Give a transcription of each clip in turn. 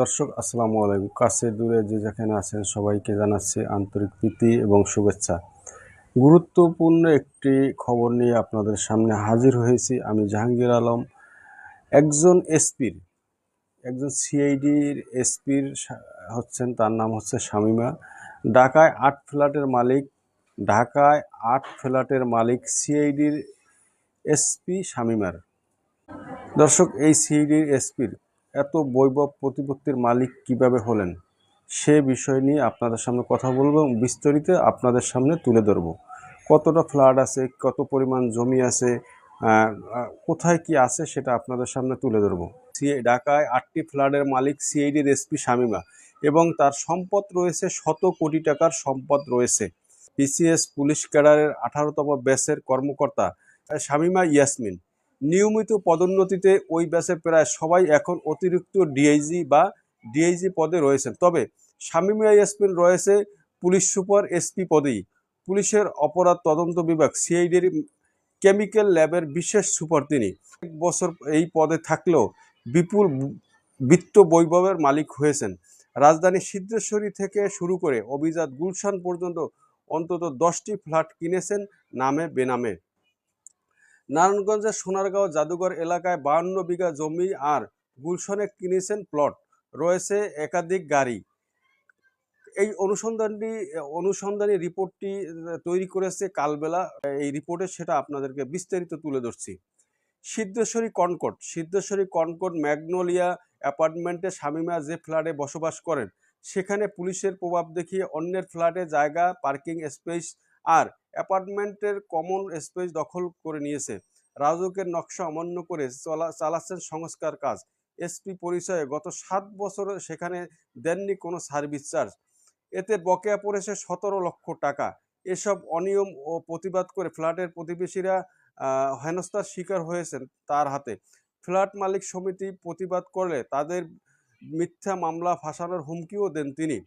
দর্শক, আসসালামু আলাইকুম। কাছে দূরে যে যেখানে আছেন সবাইকে জানাচ্ছি আন্তরিক প্রীতি এবং শুভেচ্ছা। গুরুত্বপূর্ণ একটি খবর নিয়ে আপনাদের সামনে হাজির হয়েছি আমি জাহাঙ্গীর আলম। একজন এসপির, একজন সিআইডির এসপির হচ্ছেন, তার নাম হচ্ছে শামিমা। ঢাকায় আট ফ্ল্যাটের মালিক, ঢাকায় আট ফ্ল্যাটের মালিক সিআইডির এসপি শামিমার। দর্শক, এই সিআইডির এসপির এত বৈভব প্রতিপত্তির মালিক কীভাবে হলেন, সে বিষয় নিয়ে আপনাদের সামনে কথা বলব এবং বিস্তারিত আপনাদের সামনে তুলে ধরব। কতটা ফ্ল্যাট আছে, কত পরিমাণ জমি আছে কোথায় কি আছে সেটা আপনাদের সামনে তুলে ধরবো। ঢাকায় আটটি ফ্ল্যাটের মালিক সিআইডির এসপি শামিমা এবং তার সম্পদ রয়েছে শত কোটি টাকার সম্পদ রয়েছে। পিসিএস পুলিশ ক্যাডারের আঠারোতম ব্যাচের কর্মকর্তা শামিমা ইয়াসমিন। নিয়মিত পদোন্নতিতে ওই ব্যাচের প্রায় সবাই এখন অতিরিক্ত ডিআইজি বা ডিআইজি পদে রয়েছেন। তবে শামিমিয়া ইয়াসমিন রয়েছে পুলিশ সুপার এসপি পদেই। পুলিশের অপরাধ তদন্ত বিভাগ সিআইডির কেমিক্যাল ল্যাবের বিশেষ সুপার তিনি। এক বছর এই পদে থাকলেও বিপুল বিত্ত বৈভবের মালিক হয়েছেন। রাজধানী সিদ্ধেশ্বরী থেকে শুরু করে অভিজাত গুলশান পর্যন্ত অন্তত দশটি ফ্ল্যাট কিনেছেন নামে বেনামে। নারায়ণগঞ্জের সোনারগাঁও জাদুঘর এলাকায় বাহান্ন বিঘা জমি আর গুলশনে কিনেছেন প্লট। রয়েছে একাধিক গাড়ি। এই অনুসন্ধানটি, অনুসন্ধানী রিপোর্টটি তৈরি করেছে কালবেলা। এই রিপোর্টে সেটা আপনাদেরকে বিস্তারিত তুলে ধরছি। Siddheshwari Concord. Siddheshwari Concord Magnolia অ্যাপার্টমেন্টে শামিমা যে ফ্ল্যাটে বসবাস করেন, সেখানে পুলিশের প্রভাব দেখিয়ে অন্যের ফ্ল্যাটে জায়গা, পার্কিং স্পেস আর অ্যাপার্টমেন্টের কমন স্পেস দখল করে নিয়েছে। রাজুকের নকশা অমান্য করে চলা, চালাচ্ছেন সংস্কার কাজ। এসপি পরিচয়ে গত সাত বছর সেখানে দেননি কোনো সার্ভিস চার্জ। এতে বকেয়া পড়েছে সতেরো লক্ষ টাকা। এসব অনিয়ম ও প্রতিবাদ করে ফ্ল্যাটের প্রতিবেশীরা হেনস্থার শিকার হয়েছেন তার হাতে। ফ্ল্যাট মালিক সমিতি প্রতিবাদ করলে তাদের মিথ্যা মামলা ফাঁসানোর হুমকিও দেন তিনি।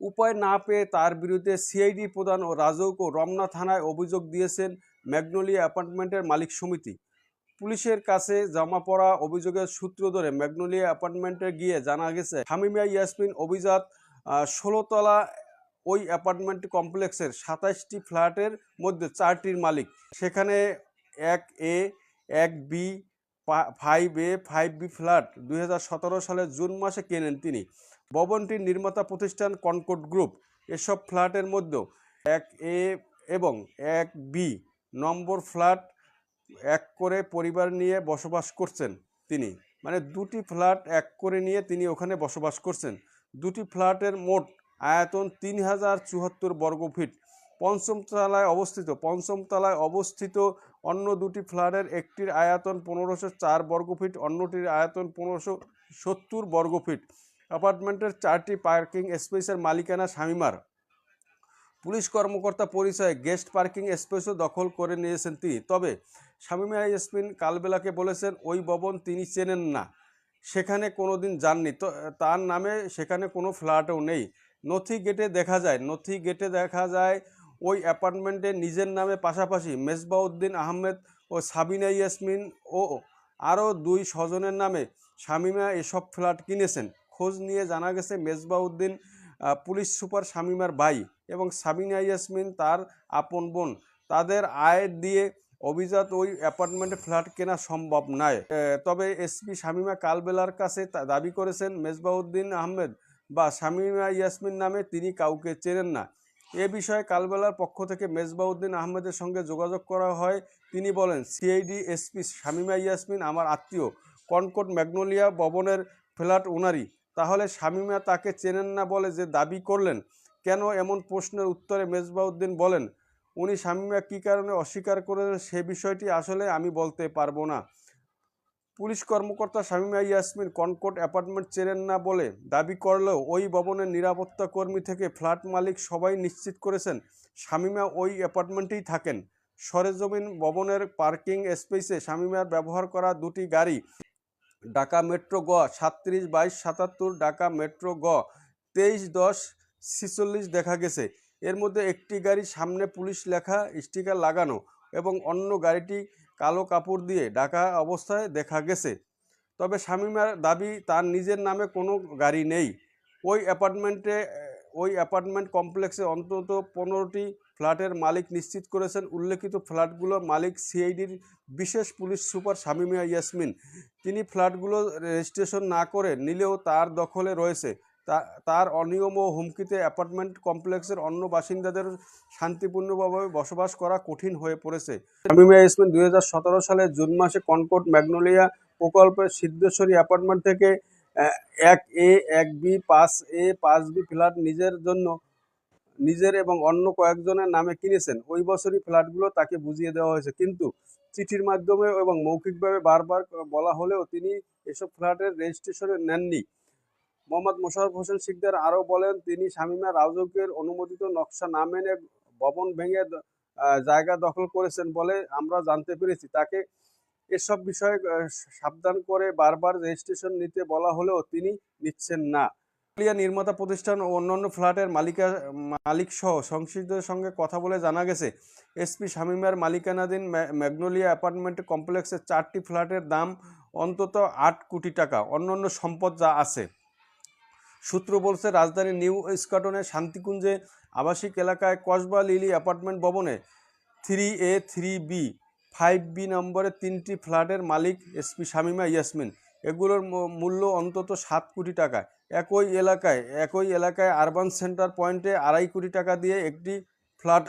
উপায় না পেয়ে তার বিরুদ্ধে সিআইডি প্রধান ও রাজৌক ও রমনা থানায় অভিযোগ দিয়েছেন ম্যাগনোলিয়া অ্যাপার্টমেন্টের মালিক সমিতি। পুলিশের কাছে জমা পড়া অভিযোগের সূত্র ধরে ম্যাগনোলিয়া অ্যাপার্টমেন্টে গিয়ে জানা গেছে, হামিমিয়া ইয়াসমিন অভিজাত ষোলোতলা ওই অ্যাপার্টমেন্ট কমপ্লেক্সের সাতাশটি ফ্ল্যাটের মধ্যে চারটির মালিক। সেখানে এক এ, এক B five A, five B flat দুই হাজার সতেরো সালের জুন মাসে কেনেন তিনি। ভবনটির নির্মাতা প্রতিষ্ঠান কনকট গ্রুপ। এসব ফ্ল্যাটের মধ্যে এক এ এবং এক বি নম্বর ফ্ল্যাট এক করে পরিবার নিয়ে বসবাস করছেন তিনি। মানে দুটি ফ্ল্যাট এক করে নিয়ে তিনি ওখানে বসবাস করছেন। দুটি ফ্ল্যাটের মোট আয়তন তিন হাজার চুয়াত্তর বর্গফিট পঞ্চম তলায় অবস্থিত, পঞ্চম তলায় অবস্থিত অন্য দুটি ফ্ল্যাটের একটির আয়তন পনেরোশো চার বর্গফিট অন্যটির আয়তন পনেরোশো সত্তর বর্গফিট অ্যাপার্টমেন্টের চারটি পার্কিং স্পেসের মালিকানা শামিমার। পুলিশ কর্মকর্তা পরিচয়ে গেস্ট পার্কিং স্পেসও দখল করে নিয়েছেন তিনি। তবে শামিমা ইয়াসমিন কালবেলাকে বলেছেন, ওই ভবন তিনি চেনেন না। সেখানে কোনো দিন যাননি। তো, তার নামে সেখানে কোনো ফ্ল্যাটও নেই। নথি গেটে দেখা যায়, নথি গেটে দেখা যায় ওই অ্যাপার্টমেন্টে নিজের নামে পাশাপাশি মেজবাউদ্দিন আহমেদ ও সাবিনা ইয়াসমিন ও আরও দুই স্বজনের নামে শামিমা এসব ফ্ল্যাট কিনেছেন। খোঁজ নিয়ে জানা গেছে, মেজবাউদ্দিন পুলিশ সুপার শামিমার ভাই এবং সাবিনা ইয়াসমিন তার আপন বোন। তাদের আয় দিয়ে অভিজাত ওই অ্যাপার্টমেন্টে ফ্ল্যাট কেনা সম্ভব নয়। তবে এসপি শামিমা কালবেলার কাছে দাবি করেছেন, মেজবাউদ্দিন আহমেদ বা শামিমা ইয়াসমিন নামে তিনি কাউকে চেনেন না। এ বিষয়ে কালবেলার পক্ষ থেকে মেজবাউদ্দিন আহমেদের সঙ্গে যোগাযোগ করা হয়। তিনি বলেন, সিআইডি এসপি শামিমা ইয়াসমিন আমার আত্মীয়। কনকট ম্যাগনোলিয়া ভবনের ফ্ল্যাট ওনারই। তাহলে শামিমা তাকে চেনেন না বলে যে দাবি করলেন? কেন এমন প্রশ্নের উত্তরে মেজবাউদ্দিন বলেন, উনি শামিমা কী কারণে অস্বীকার করেছেন সে বিষয়টি আসলে আমি বলতে পারব না। পুলিশ কর্মকর্তা শামিমা ইয়াসমিন কনকট অ্যাপার্টমেন্ট চেনেন না বলে দাবি করলেও ওই ভবনের নিরাপত্তা কর্মী থেকে ফ্ল্যাট মালিক সবাই নিশ্চিত করেছেন শামিমা ওই অ্যাপার্টমেন্টেই থাকেন। সরেজমিন ভবনের পার্কিং স্পেসে শামিমার ব্যবহার করা দুটি গাড়ি ঢাকা মেট্রো গ, সাতত্রিশ বাইশ সাতাত্তর ঢাকা মেট্রো গ, তেইশ দশ ছিচল্লিশ দেখা গেছে। এর মধ্যে একটি গাড়ি সামনে পুলিশ লেখা, স্টিকার লাগানো এবং অন্য গাড়িটি কালো কাপড় দিয়ে ঢাকা অবস্থায় দেখা গেছে। তবে শামিমার দাবি, তার নিজের নামে কোনো গাড়ি নেই। ওই অ্যাপার্টমেন্টে, ওই অ্যাপার্টমেন্ট কমপ্লেক্সে অন্তত পনেরোটি ফ্ল্যাটের মালিক নিশ্চিত করেছেন। উল্লেখিত ফ্ল্যাটগুলোর মালিক সিআইডির বিশেষ পুলিশ সুপার শামিমিয়া ইয়াসমিন। তিনি ফ্ল্যাটগুলো রেজিস্ট্রেশন না করে নিলেও তার দখলে রয়েছে। তার অনিয়ম ও হুমকিতে অ্যাপার্টমেন্ট কমপ্লেক্সের অন্য বাসিন্দাদের শান্তিপূর্ণভাবে বসবাস করা কঠিন হয়ে পড়েছে। শামিমিয়া ইয়াসমিন দুই সালের জুন মাসে কনকট ম্যাগনোলিয়া প্রকল্পের সিদ্ধেশ্বরী অ্যাপার্টমেন্ট থেকে এক এ, এক বি, পাঁচ এ, পাঁচ বি ফ্ল্যাট নিজের জন্য নিজের এবং অন্য কয়েকজনের নামে কিনেছেন, ওই বছরই ফ্ল্যাটগুলো তাকে বুঝিয়ে দেওয়া হয়েছে। কিন্তু চিঠির মাধ্যমে এবং মৌখিকভাবে বারবার বলা হলেও তিনি এসব ফ্ল্যাটের রেজিস্ট্রেশনে নেননি। মোহাম্মদ মোশাররফ হোসেন শিকদার আরও বলেন, তিনি শামিমা রাউজকের অনুমোদিত নকশা না মেনে ভবন ভেঙে জায়গা দখল করেছেন বলে আমরা জানতে পেরেছি। তাকে এসব বিষয়ে সাবধান করে বারবার রেজিস্ট্রেশন নিতে বলা হলেও তিনি নিচ্ছেন না। লিয়া নির্মাতা প্রতিষ্ঠান ও অন্যান্য ফ্ল্যাটের মালিকা, মালিক সহ সংশ্লিষ্টদের সঙ্গে কথা বলে জানা গেছে, এসপি শামিমার মালিকানাধীন ম্যাগনোলিয়া অ্যাপার্টমেন্ট কমপ্লেক্সের চারটি ফ্ল্যাটের দাম অন্তত আট কোটি টাকা। অন্যান্য সম্পদ যা আছে। সূত্র বলছে রাজধানীর নিউ ইস্কাটনের শান্তিকুঞ্জে আবাসিক এলাকায় কসবা লিলি অ্যাপার্টমেন্ট ভবনে three A three B, five B নম্বরের তিনটি ফ্ল্যাটের মালিক এসপি শামিমা ইয়াসমিন। এগুলোর মূল্য অন্তত সাত কোটি টাকা। একই এলাকায় একই এলাকায় আরবান সেন্টার পয়েন্টে আড়াই কোটি টাকা দিয়ে একটি ফ্ল্যাট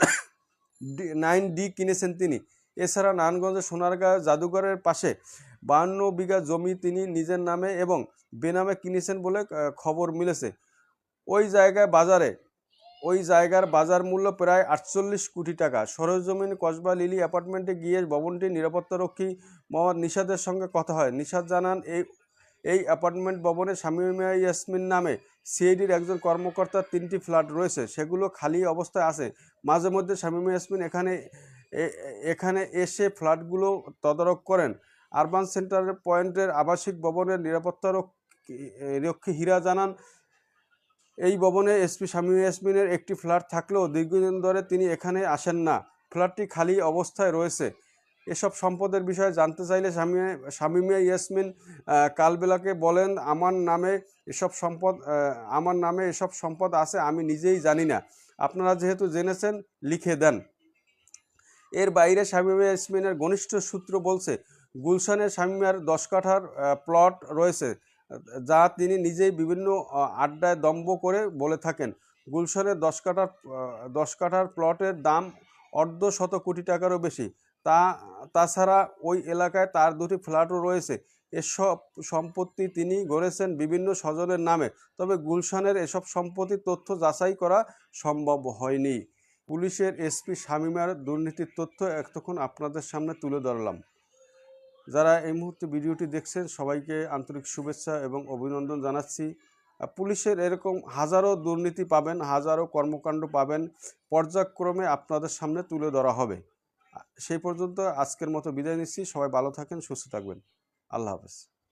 নাইন ডি কিনেছেন তিনি। এছাড়া নারায়ণগঞ্জের সোনারগাঁ জাদুঘরের পাশে বাহান্ন বিঘা জমি তিনি নিজের নামে এবং বেনামে কিনেছেন বলে খবর মিলেছে। ওই জায়গায় বাজারে, ওই জায়গার বাজার মূল্য প্রায় আটচল্লিশ কোটি টাকা। সরজমিন কসবা লিলি অ্যাপার্টমেন্টে গিয়ে ভবনটির নিরাপত্তারক্ষী মোহাম্মদ নিষাদের সঙ্গে কথা হয়। নিষাদ জানান, এই এই অ্যাপার্টমেন্ট ভবনে শামিমা ইয়াসমিন নামে সিআইডির একজন কর্মকর্তার তিনটি ফ্ল্যাট রয়েছে। সেগুলো খালি অবস্থায় আছে। মাঝে মধ্যে শামিমা ইয়াসমিন এখানে এখানে এসে ফ্ল্যাটগুলো তদারক করেন। আরবান সেন্টারের পয়েন্টের আবাসিক ভবনের নিরাপত্তা রক্ষী হীরা জানান, এই ভবনে এসপি শামীম ইয়াসমিনের একটি ফ্ল্যাট থাকলেও দীর্ঘদিন ধরে তিনি এখানে আসেন না। ফ্ল্যাটটি খালি অবস্থায় রয়েছে। এসব সম্পদের বিষয়ে জানতে চাইলে শামীম শামীমিয়া ইয়াসমিন কালবেলাকে বলেন, আমার নামে এসব সম্পদ আমার নামে এসব সম্পদ আছে, আমি নিজেই জানি না। আপনারা যেহেতু জেনেছেন, লিখে দেন। এর বাইরে শামীমা ইয়াসমিনের ঘনিষ্ঠ সূত্র বলছে, গুলশানে শামীমার দশ কাঠার প্লট রয়েছে, যা তিনি নিজেই বিভিন্ন আড্ডায় দম্ভ করে বলে থাকেন। গুলশানের দশ কাঠার দশ কাঠার প্লটের দাম অর্ধ শত কোটি টাকারও বেশি। তা, তাছাড়া ওই এলাকায় তার দুটি ফ্ল্যাটও রয়েছে। এসব সম্পত্তি তিনি গড়েছেন বিভিন্ন স্বজনের নামে। তবে গুলশানের এসব সম্পত্তির তথ্য যাচাই করা সম্ভব হয়নি। পুলিশের এসপি শামিমার দুর্নীতির তথ্য এতক্ষণ আপনাদের সামনে তুলে ধরলাম। যারা এই মুহূর্তে ভিডিওটি দেখছেন, সবাইকে আন্তরিক শুভেচ্ছা এবং অভিনন্দন জানাচ্ছি। পুলিশের এরকম হাজারো দুর্নীতি পাবেন, হাজারো কর্মকাণ্ড পাবেন, পর্যায়ক্রমে আপনাদের সামনে তুলে ধরা হবে। সেই পর্যন্ত আজকের মতো বিদায় নিচ্ছি। সবাই ভালো থাকেন সুস্থ থাকবেন। আল্লাহ হাফেজ।